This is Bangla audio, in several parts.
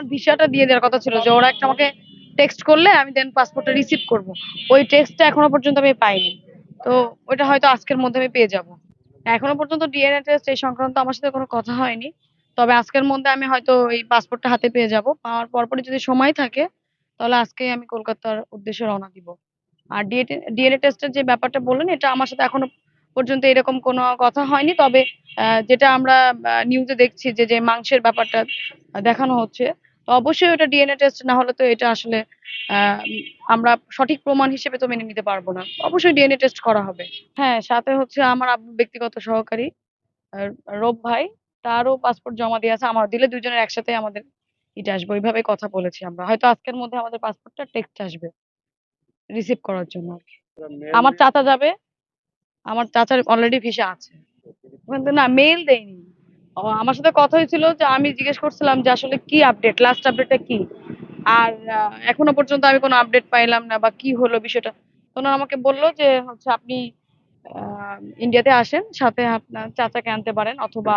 আমার ভিসাটা দিয়ে দেওয়ার কথা ছিল যে ওরা একটা আমাকে টেক্সট করলে আমি দেন পাসপোর্টটা রিসিভ করব। ওই টেক্সটটা এখনও পর্যন্ত আমি পাইনি। তো ওটা হয়তো আজকের মধ্যে আমি পেয়ে যাব। এখনও পর্যন্ত ডিএনএ টেস্ট এই সংক্রান্ত আমার সাথে কোনো কথা হয়নি। তবে আজকের মধ্যে আমি হয়তো এই পাসপোর্টটা হাতে পেয়ে যাব। পাওয়ার পরপরই যদি সময় থাকে, তাহলে আজকেই আমি কলকাতার উদ্দেশ্যে রওনা দিব। আর ডিএনএ টেস্টের যে ব্যাপারটা বললেন, এটা আমার সাথে এখনও পর্যন্ত এরকম কোনো কথা হয়নি। তবে যেটা আমরা নিউজে দেখছি যে যে মাংসের ব্যাপারটা দেখানো হচ্ছে তো অবশ্যই ওটা ডিএনএ টেস্ট না হলে তো এটা আসলে আমরা সঠিক প্রমাণ হিসেবে তো মেনে নিতে পারব না। অবশ্যই ডিএনএ টেস্ট করা হবে। হ্যাঁ সাথে হচ্ছে আমার ব্যক্তিগত সহকারী রব ভাই, তারও পাসপোর্ট জমা দিয়ে আছে। আমার দিলে দুজনের একসাথে আমাদের এটা আসবে। ওইভাবে কথা বলেছি আমরা। হয়তো আজকের মধ্যে আমাদের পাসপোর্টটা টেক্সট আসবে রিসিভ করার জন্য আর কি। আমার চাচা যাবে, আমার চাচার অলরেডি ভিসা আছে। না মেইল দেয়নি। আমার সাথে কথা হয়েছিল যে আমি জিজ্ঞেস করছিলাম যে আসলে কি আপডেট লাস্ট আপডেটটা কি? আর এখনও পর্যন্ত আমি কোনো আপডেট পাইলাম না বা কি হলো বিষয়টা। ওনারা আমাকে বলল যে হচ্ছে আপনি ইন্ডিয়াতে আসেন, সাথে আপনার চাচাকে আনতে পারেন অথবা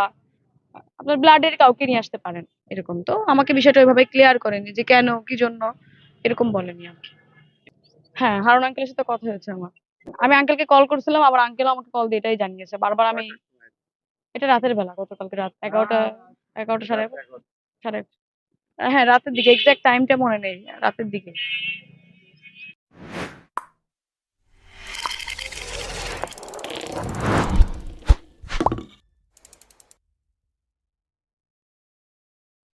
আপনার ব্লাডের কাউকে নিয়ে আসতে পারেন, এরকম। তো আমাকে বিষয়টা ওইভাবে ক্লিয়ার করেনি যে কেন, কি জন্য, এরকম বলেনি আর কি হ্যাঁ হারুন আঙ্কেলের সাথে কথা হয়েছে আমার। আমি আঙ্কেলকে কল করছিলাম, আবার আঙ্কেল আমাকে কল দিয়ে এটাই জানিয়েছে। বারবার আমি এটা রাতের বেলা গতকালকে রাত এগারোটা এগারোটা সাড়ে সাড়ে হ্যাঁ রাতের দিকে এক্সাক্ট টাইমটা মনে নেই রাতের দিকে।